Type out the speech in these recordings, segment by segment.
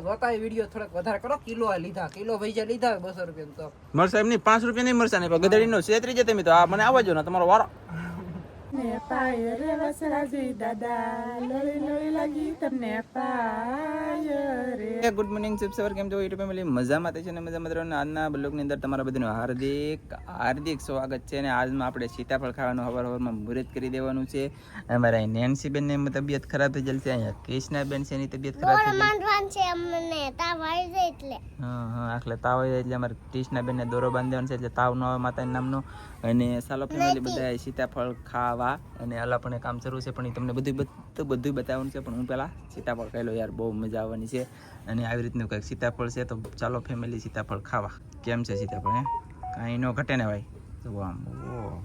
જોતા વીડિયો થોડાક વધારે કરો. કિલો લીધા, કિલો પૈસા લીધા બસો રૂપિયા તો. એમની પાંચ રૂપિયા નહીં મરસા નહીં પણ ગધેડીનો છેતરી જતે તો. આ મને આવવા જો ને, તમારો વારો. ને પાય રે વસરાજી દાદા લોળી લોળી લાગી તમને પાય રે ગુડ મોર્નિંગ શુભ સવાર કેમ છો યુટ્યુબ ફેમિલી મજામાં તે છે ને? મજા જ આજના બ્લોગની અંદર તમારા બધાનું હાર્દિક હાર્દિક સ્વાગત છે અને આજમાં આપણે સીતાફળ ખાવાનું હવાર હવારમાં મુહૂર્ત કરી દેવાનું છે. અમારા અહીં નેન્સી બેનની તબિયત ખરાબ થઈ જશે અહીંયા કૃષ્ણાબેન છે એની તબિયત ખરાબ થઈ જાય છે અમને. તાવ આવી જાય એટલે. હા હા એટલે તાવ આવે એટલે અમારે કૃષ્ણા બેનને દોરો બાંધવાનો છે એટલે તાવ ન આવે માતાના નામનો. અને સાલો ફેમિલી બધા સીતાફળ ખાવા. અને અલા પણ કામ શરૂ છે પણ એ તમને બધું બધું બધું બતાવવાનું છે પણ હું પહેલાં સીતાફળ ખાઈ લો યાર બહુ મજા આવવાની છે. અને આવી રીતનું કંઈક સીતાફળ છે તો ચાલો ફેમિલી સીતાફળ ખાવા. કેમ છે સીતાફળ હે? કાંઈ ન ઘટે ને ભાઈ. તો આમ ઓ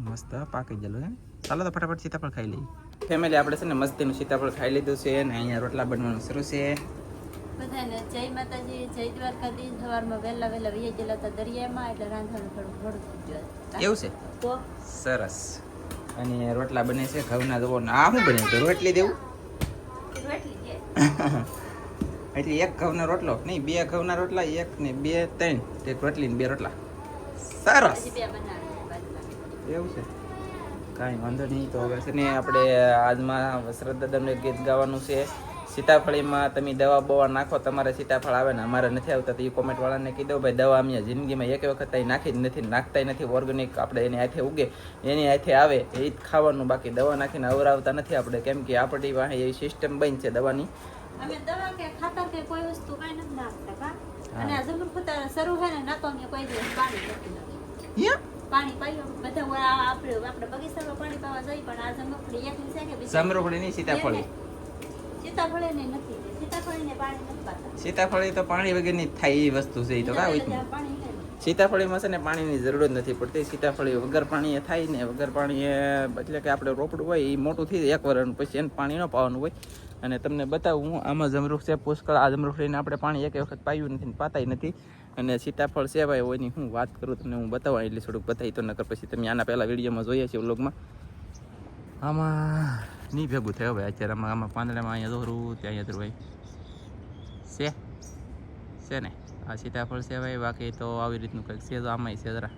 મસ્ત પાકી ગયેલું હે? ચાલો તો ફટાફટ સીતાફળ ખાઈ લઈએ. ફેમિલી આપણે છે ને મસ્તીનું સીતાફળ ખાઈ લીધું છે અને અહીંયા રોટલા બનવાનું શરૂ છે. બધાને જય માતાજી જય દ્વારકાધીશ. સવારમાં વહેલા વહેલા વહી ગયેલા હતા દરિયામાં એટલે રાંધવાનું થોડું મોડું થઈ ગયું એવું છે? તો સરસ. અને રોટલા બને છે ઘઉંના જવો ને આ શું બને છે રોટલી દેવું? એટલે એક ઘઉંનો રોટલો? નહીં બે ઘઉંના રોટલા એક ને બે ત્રણ. એક રોટલી ને બે રોટલા. સરસ. એવું છે? કાંઈ વાંધો નહીં તો હવે છે ને આપણે આજમાં વસરત દાદાનું ગીત ગાવાનું છે. સીતાફળીમાં તમે દવા બવા નાખો તમારે સીતાફળ આવે ને અમારે નથી આવતા તો એ કોમેન્ટવાળાને કહી દો ભાઈ દવા અમે જિંદગીમાં એક વખત અહીં નાખી જ નથી નાખતા નથી ઓર્ગેનિક આપણે એની હાથે ઉગે એની હાથે આવે એ જ ખાવાનું બાકી દવા નાખીને અવરાવતા નથી આપણે કેમ કે આપણી પાસે એવી સિસ્ટમ બની છે દવાની. અમે દવા કે ખાતર કે કોઈ વસ્તુ કાંઈ નથી નાખતા અને આ જમરૂ ખોતા શરૂ હોય ને ના અમે કોઈ દિવસ પાણી નથી પાણી પાયું. બધા આપણે આપણે બગીચામાં પાણી પાવા જઈ પણ આ જમરૂખડી એકલી છે કે બીજી? સમરોખડીની સીતાફળી. સીતાફળ નથી સીતાફળીને પાણી નથી પાતા. સીતાફળી તો પાણી વગરની થાય એ વસ્તુ છે એ તો ને. સીતાફળીમાં છે ને પાણીની જરૂર જ નથી પડતી સીતાફળી વગર પાણીએ થાય ને વગર પાણીએ એટલે કે આપણે રોપડું હોય એ મોટું થઈ જાય એક વર્ષનું પછી એને પાણી ન પાવાનું હોય. અને તમને બતાવું હું આમાં જમરૂખ છે પુષ્કળ આ જમરૂખ લઈને આપણે પાણી એક વખત પાયું નથી ને પાતાય નથી. અને સીતાફળ ભાઈ એની હું વાત કરું તમને હું બતાવવા એટલે થોડુંક બતાવી તો નકર પછી તમે આના પહેલાં વિડીયોમાં જોઈએ છીએ વ્લોગમાં. આમાં નહીં ભેગું થયો ભાઈ. અત્યારે આમાં આમાં પાંદડામાં અહીંયા દોરું ત્યાં અહીંયા ભાઈ. છે? છે ને? આ સીતાફળ છે ભાઈ, બાકી તો આવી રીતનું કંઈક છે તો આમાંય છે જરા.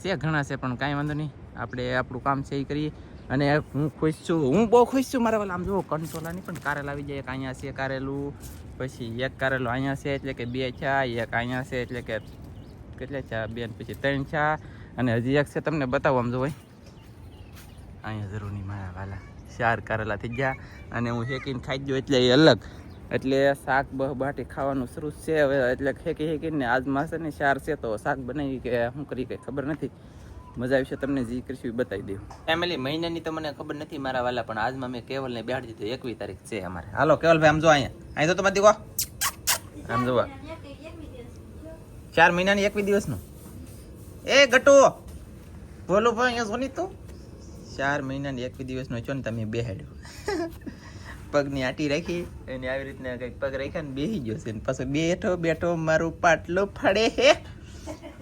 છે ઘણા છે, પણ કાંઈ વાંધો નહીં. આપણે આપણું કામ છે એ કરીએ. અને હું ખુશ છું, હું બહુ ખુશ છું મારા વાલા. આમ જુઓ કંટોલાની પણ કારેલ આવી જાય. એક અહીંયા છે કારેલું, પછી એક કારેલું અહીંયા છે, એટલે કે બે ચા, એક અહીંયા છે, એટલે કે કેટલા ચા? બે પછી ત્રણ ચા. અને હજી એક છે તમને બતાવો, આમ જો ભાઈ. અહીંયા જરૂર મારા વાલા ચાર કારેલા થઈ ગયા અને હું શેકીને ખાઈ ગયો એટલે એ અલગ. એટલે શાક બહ બાટી ખાવાનું શરૂ છે હવે, એટલે શેકી શેકીને આજમાં માસે ને ચાર છે તો શાક બનાવી કે શું કરી કંઈ ખબર નથી. મજા આવશે તમને, જી કરશું બતાવી દઉં. ફેમિલી મહિનાની તો મને ખબર નથી મારા વાલા, પણ આજમાં મેં કેવલને બેહાડી દીધું, એકવી તારીખ છે અમારે. હાલો, કેવલભાઈ, આમ જો અહીંયા. અહીં તો તમારે દીકો આમ જોવા. ચાર મહિનાની એકવી દિવસનું? એ ગટુ, બોલો ભાઈ, અહીંયા સોની તું. ચાર મહિનાની એકવી દિવસનો છો ને તમે બેહાડ્યો. પગની આટી રાખી અને આવી રીતના કંઈક પગ રાખ્યા ને બેસી ગયો છે પાછો બેઠો બેઠો મારું પાટલું ફાડે હે.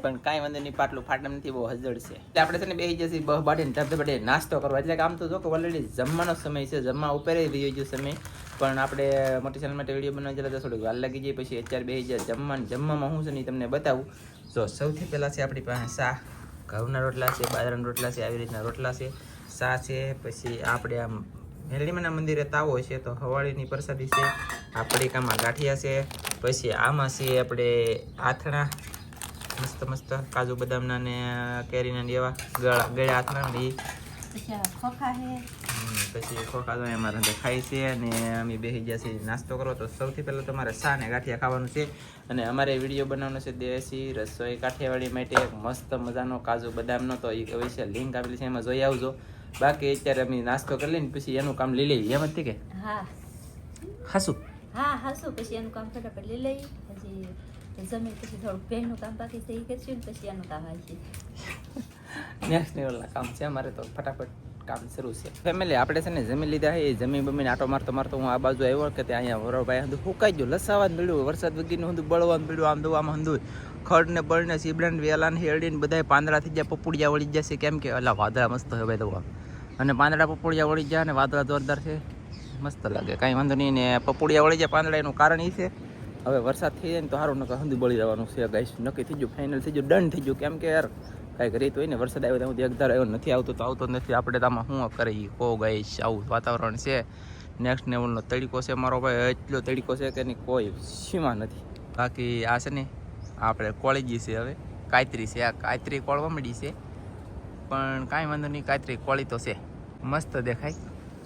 પણ કાંઈ વાંધો નહીં, પાટલું ફાટમ નથી, બહુ હજળ છે. એટલે આપણે છે ને બેસી જશે, બહ બાટીને ધબધબાટે નાસ્તો કરવા. એટલે આમ તો જો કે ઓલરેડી જમવાનો સમય છે, જમવા ઉપર રહી ગયો સમય. પણ આપણે મોટી ચેનલ માટે વીડિયો બનાવી જરા થોડુંક વાર લાગી જાય, પછી અત્યારે બે હજાર જમવાનું, જમવામાં શું છે ને તમને બતાવું જો સૌથી પહેલાં છે આપણી પાસે શા ઘઉંના રોટલા છે, બાજરાના રોટલા છે, આવી રીતના રોટલા છે શા છે, પછી આપણે આમ મેરડીમાના મંદિરે તાવો છે, તો હવાળીની પ્રસાદી છે આપણી કામાં ગાંઠિયા છે, પછી આમાં છે આપણે આથણા, મસ્ત મસ્ત કાજુ બદામના ને કેરીના એવા ગળા, ગળ્યા આથણા ને. પછી આ ખોખા હે પછી ખોખા તો અમારે ખાય છે અને અમે બેસી ગયા છીએ નાસ્તો કરો. તો સૌથી પહેલાં તમારે સા ને ગાંઠિયા ખાવાનું છે અને અમારે વીડિયો બનાવવાનો છે દેશી રસોઈ કાઠિયાવાડી માટે. એક મસ્ત મજાનો કાજુ બદામનો તો એ અવશ્ય લિંક આપેલી છે એમાં જોઈ આવજો. બાકી અત્યારે અમે નાસ્તો કરી લઈને પછી એનું કામ લઈ લઈએ. એમ જ કે? હા. હાસું. હા હાસું. પછી એનું કામ ફટાફટ લઈ લઈએ. પછી જમીન પછી થોડુંક પહેરનું કામ બાકી છે એ કરશું પછી એનું કામ આવશે નેક્સ્ટ લેવલના કામ છે. અમારે તો ફટાફટ કામ શરૂ છે. ફેમિલી આપણે છે ને જમીન લીધા એ જમીન બમીને આટો મારતો મારતો હું આ બાજુ આવ્યો કે ત્યાં અહીંયા વરોભાઈ હંધું હુકાઈ ગયું. લસાવા જ મળ્યું વરસાદ વગીને હું બળવાનું મળ્યું આમ દું આમ હંધું. ખડ ને બળ ને સીબડા ને વેલા ને હેરડી ને બધા પાંદડા થઈ ગયા, પપુડિયા વળી જશે કેમ કે અલા વાદળા મસ્ત હવે દવા. અને પાંદડા પપોડિયા વળી ગયા અને વાદળા જોરદાર છે. મસ્ત લાગે, કાંઈ વાંધો નહીં. ને પપોડિયા વળી જાય પાંદડા એનું કારણ એ છે. હવે વરસાદ થઈ જાય ને તો સારું નકર હંધી બળી જવાનું છે ગાઈશ નક્કી થઈ ગયું ફાઇનલ થઈ ગયું ડન થઈ ગયું. કેમ કે યાર કાંઈક રીત હોય ને વરસાદ આવ્યો ત્યાં હું એકધાર આવ્યો નથી આવતો તો આવતો નથી. આપણે તો આમાં શું કરીએ? કો ગઈ આવું વાતાવરણ છે. નેક્સ્ટ લેવલનો તડીકો છે મારો ભાઈ. એટલો તડીકો છે કે એની કોઈ સીમા નથી. બાકી આ છે ને આપણે કોળેજી છે હવે. કાયત્રી છે. આ કાયત્રી કોળવા મળી છે. પણ કાંઈ વાંધો નહીં કાયત્રી કોળી તો છે. મસ્ત દેખાય.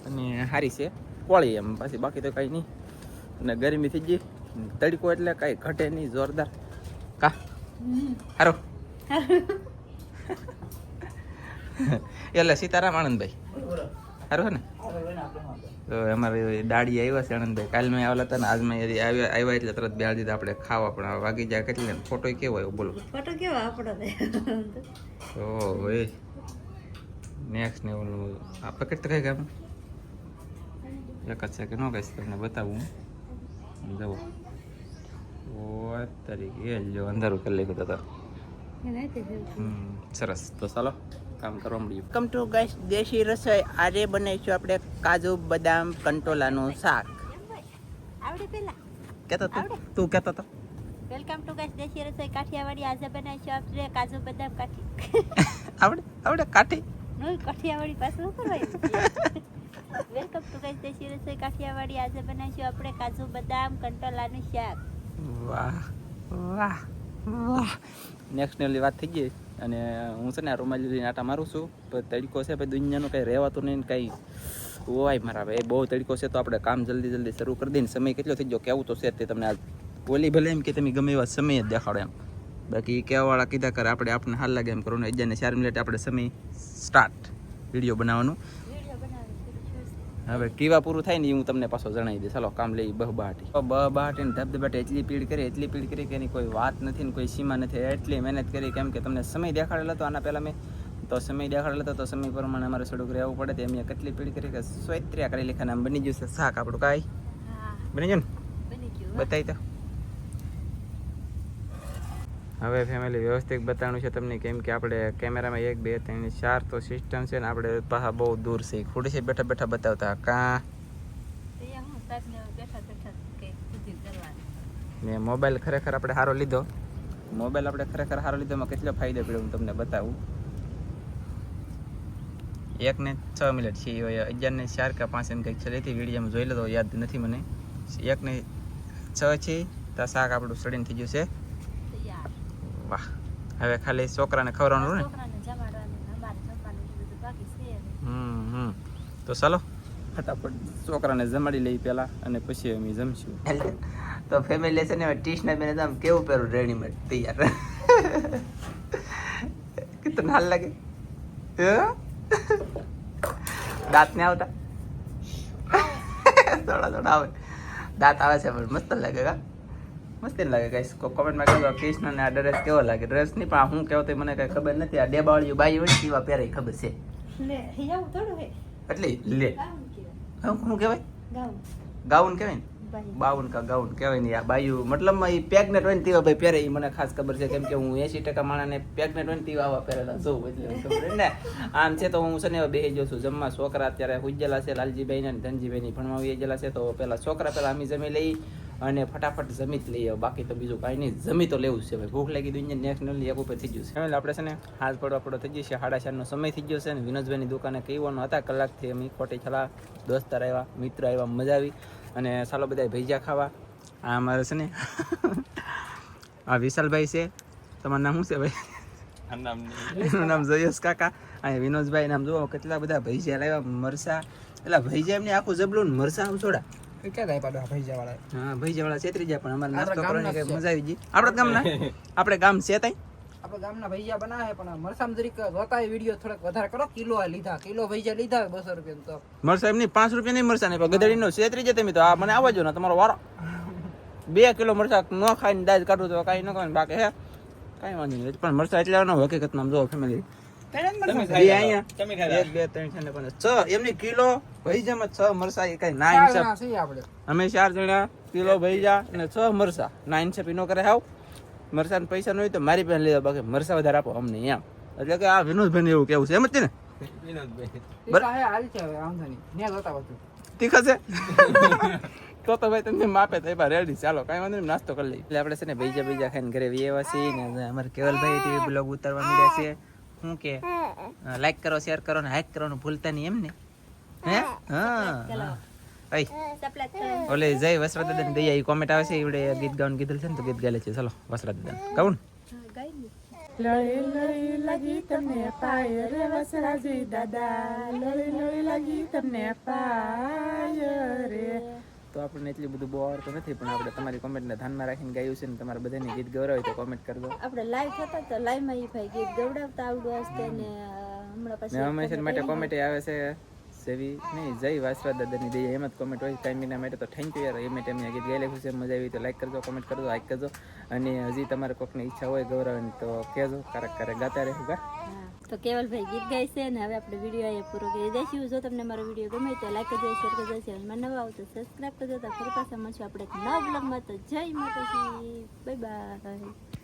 અને સારી છે. કોળી એમ. પછી બાકી તો કાંઈ નહીં. અને ગરમી થઈ ગઈ. તડકો એટલે કાંઈ ઘટે નહીં જોરદાર. કા? હારો. એટલે સીતારામ આનંદભાઈ સારું ને? તો અમારે દાડી આવ્યા છે આનંદભાઈ કાલ મેં આવેલા હતા ને આજ મેં આવ્યા આવ્યા એટલે તરત બે દીધા આપણે ખાવા પણ વાગી જાય કેટલી ફોટો કેવો આવ્યો? બોલો. ફોટો કેવો આપણો તો ભાઈ નેક્સ્ટ ને ઓલું આ પેકેટ તો કઈ ગામ એક જ છે કે ન કહીશ તમને બતાવું. જવો તારીખ એ જો અંધારું કરી લઈ હમ, સરસ. તો ચાલો કામ કરવા મળ્યું. કમ ટુ ગાઈસ દેશી રસોઈ. આજે બનાવીશું આપણે કાજુ બદામ કંટોલાનું શાક. આવડે પેલા. કહેતો તું? તું કહેતો તો. વેલકમ ટુ ગાઈસ દેશી રસોઈ. કાઠિયાવાડી આજે બનાવીશું આપણે કાજુ બદામ કાઠી. આવડે આવડે કાઠી. નું કાઠિયાવાડી પાછું શું કરવાનું? વેલકમ ટુ ગાઈસ દેશી રસોઈ. કાઠિયાવાડી આજે બનાવીશું આપણે કાજુ બદામ કંટોલાનું શાક. વાહ વાહ. નેક્સ્ટ લેવલની વાત થઈ ગઈ અને હું છે ને રૂમાલી લઈને આટા મારું છું, પણ તડકો છે ભાઈ, દુનિયાનું કંઈ રહેવાતું નહીં કંઈ. ઓવાય મારા ભાઈ, બહુ તડકો છે તો આપણે કામ જલ્દી જલ્દી શરૂ કરી દઈએ સમય કેટલો થઈ ગયો? કેવું તો છે તે તમને આજ બોલી ભલે એમ કે તમે ગમે એવા સમય જ દેખાડો એમ. બાકી કહેવાવાળા કીધા કરે, આપણે આપણને હાલ લાગે એમ કરો ને. અગિયાર ને ચાર મિનિટ આપણે સમય સ્ટાર્ટ વીડિયો બનાવવાનું. હવે ટીવા પૂરું થાય ને એ હું તમને પાછો જણાવી દઈશ. ચાલો કામ લઈ બહ બહાટી બહ બહાટી ને ધબધબાટી એટલી પીડ કરી એટલી પીડ કરી કે એની કોઈ વાત નથી ને કોઈ સીમા નથી. એટલી મહેનત કરી કેમ કે તમને સમય દેખાડેલો હતો આના પહેલાં મેં. તો સમય દેખાડેલો હતો તો સમય પ્રમાણે અમારે થોડુંક રહેવું પડે તો એમ કેટલી પીડ કરી કે સ્વૈત્ર્યા કરી લેખાને. આમ બની ગયું છે શાક આપણું કાંઈ? બની ગયું ને. બતાવી તો હવે ફેમિલી વ્યવસ્થિત બતાવવાનું છે તમને કેમ કે આપણે કેમેરામાં એક બે ત્રણ ચાર તો સિસ્ટમ છે ને આપણે પાછા બહુ દૂર છે. ખુરશી બેઠા બેઠા બતાવતા. કાં? ને મોબાઈલ ખરેખર આપણે સારો લીધો? મોબાઈલ આપણે ખરેખર સારો લીધો એમાં કેટલો ફાયદો પડ્યો હું તમને બતાવું? એક ને છ મિનિટ છે અગિયાર ને ચાર કે પાંચ એમ કંઈક છે. લેતી વિડીયોમાં જોઈ લેતો યાદ નથી મને. એક ને છ છે તો શાક આપણું સડીને થઈ ગયું છે. વાહ. હવે ખાલી છોકરાને ખવડાવવાનું ને. હમ હમ. તો ચાલો. ફટાફટ છોકરાને જમાડી લઈ પહેલા અને પછી અમે જમશું. તો ફેમિલી છે ને ટીશના બેને આમ કેવું પહેરું રેડીમેડ તૈયાર. કેટલું હાલ લાગે? હે? દાંત ને આવતા? થોડા થોડા આવે. દાંત આવે છે પણ મસ્ત લાગે કા? મસ્ત લાગે ગાઈસ કોમેન્ટમાં કહેજો કૃષ્ણ ને આ ડ્રેસ કેવો લાગે. ડ્રેસ નહીં પણ હું કહેવો તો મને કઈ ખબર નથી. આ ડેબાવાળી બાઈ હોય કેવા પહેરે ખબર છે. એવું એટલે લે. હું કહેવાય. ગાઉન કહેવાય? ને? બાઉન બાવન કા ગાઉન કહેવાય ને આ બાયું. મતલબમાં એ પેગનેટ હોય ને તેવા ભાઈ પહેરે એ મને ખાસ ખબર છે. કેમ કે હું એસી ટકા માણસને પેગનેટ હોય ને તેવા આવા પહેરેલા જોઉં એટલે ખબર ને. આમ છે તો હું છે ને બેસી જાઉં છું જમવા. છોકરા અત્યારે હુજેલા છે લાલજીભાઈ ને ધનજીભાઈ ની ભણવા ગયેલા છે. તો પેલા છોકરા પેલા અમે જમી લઈ. અને ફટાફટ જમી જ લઈએ બાકી તો બીજું કાંઈ નહીં. જમી તો લેવું છે ભાઈ. ભૂખ લાગી દુનિયા લેવલ એક ઉપર થઈ ગયું છે. એટલે આપણે છે ને હાથ પડવા પડો થઈ ગયું છે. સાડા ચારનો સમય થઈ ગયો છે ને વિનોદભાઈની દુકાને કહેવાનો હતા? કલાકથી અમે ખોટી છલા દોસ્તાર આવ્યા મિત્ર આવ્યા મજા આવી. અને ચાલો બધા ભૈજા ખાવા. આ અમારે છે ને આ વિશાલભાઈ છે. તમારું નામ શું છે ભાઈ? એનું નામ જયેશ કાકા. અને વિનોદભાઈ નામ જુઓ કેટલા બધા ભૈજા લાવ્યા. મરસા. એટલે ભૈજા એમને આખું જબલું મરસા આમ છોડા. એ ક્યાં થાય પાડો ભૈજા વાળા હા ભૈજા વાળા છેતરી જાય પણ અમારે નાસ્તો કરવાની કઈ મજા આવી ગઈ. આપણા ગામના? આપણે ગામ છે તઈ? આપણે ગામના ભૈયા બનાવે પણ મરસામ જરીક જોતા વીડિયો થોડાક વધારે કરો. કિલો લીધા કિલો ભૈજા લીધા બસો રૂપિયા તો. મરસા પાંચ રૂપિયા નહીં મરસા નહીં પણ ગધેડીનો છેતરી જાય તમે તો. આ મને આવવા જો ને તમારો વારો. બે કિલો મરસા ન ખાઈને દાજ કાઢું તો કાંઈ ન ખાય બાકી હે. કાંઈ વાંધો નહીં. પણ મરસા એટલે ન હકીકતમાં જો ફેમિલી એમની કિલો ભૈજામાં છ મરસા એ કઈ ના ચાર હિસાબ જણા છીએ આપણે. અમે ચાર જણા કિલો ભૈજા અને છ મરસા ના ઇન્સાફ નો કરે હાવ. મરસા પૈસા ન હોય તો મારી પાસે લઈ બાકી મરસા વધારે આપો અમને એમ. એટલે કે આ વિનોદભાઈ એવું કેવું છે એમ જ છે ને? તીખા છે? તો તો ભાઈ તમને માપે તો એમાં રેડી ચાલો કાંઈ વાંધો નહીં નાસ્તો કરી લઈએ. એટલે આપણે છે ને બીજા બીજા ખાઈને ઘરે વ્યવા છીએ ને અમારે કેવલભાઈ ટીવી બ્લોગ ઉતારવા મળ્યા છે. શું કે લાઈક કરો શેર કરો ને હાઈક કરવાનું ભૂલતા નહીં એમ ને? હે? હા. ઓલે જય વસરા દાદા દયા એ કોમેન્ટ આવે છે એવડે ગીત ગાવાનું કીધું છે ને તો ગીત ગાલે છે ચલો વસરા દાદા કહું લળી લળી લાગી તમને પાય રે વસરાજી દાદા. લળી લળી લાગી તમને પાય રે. તો આપણને એટલી બધું બહુ આવડતું નથી પણ આપણે તમારી કોમેન્ટને ધ્યાનમાં રાખીને ગાયું છે ને તમારા બધાને ગીત ગૌરવ તો કોમેન્ટ કરી દો આપણે લાઈવ થતા તો લાઈવમાં એ ભાઈ ગીત ગવડાવતા આવડું હશે ને હમણાં પછી હંમેશા માટે કોમેન્ટ આવે છે સેવી નહીં જય વાસરા દાદાની દયા એમ જ કોમેન્ટ હોય ટાઈમિંગના માટે તો થેન્ક યુ યાર એ મેં ગીત ગાઈ લખ્યું છે મજા આવી તો લાઈક કરજો કોમેન્ટ કરજો લાઈક કરજો અને હજી તમારે કોઈકની ઈચ્છા હોય ગૌરવની તો કહેજો કારક કારક ગાતા રહેવું કા. તો કેવલભાઈ ગીત ગાય છે ને હવે આપણે વીડિયો અહીંયા પૂરો કરી દઈશું. જો તમને મારો વીડિયો ગમે તો લાઈક કરજો શેર કરજો ચેનલમાં નવા આવો તો સબસ્ક્રાઈબ કરજો. તો ફરી પાછા મળશું આપણે એક નવા બ્લોગમાં તો જય માતાજી. Bye bye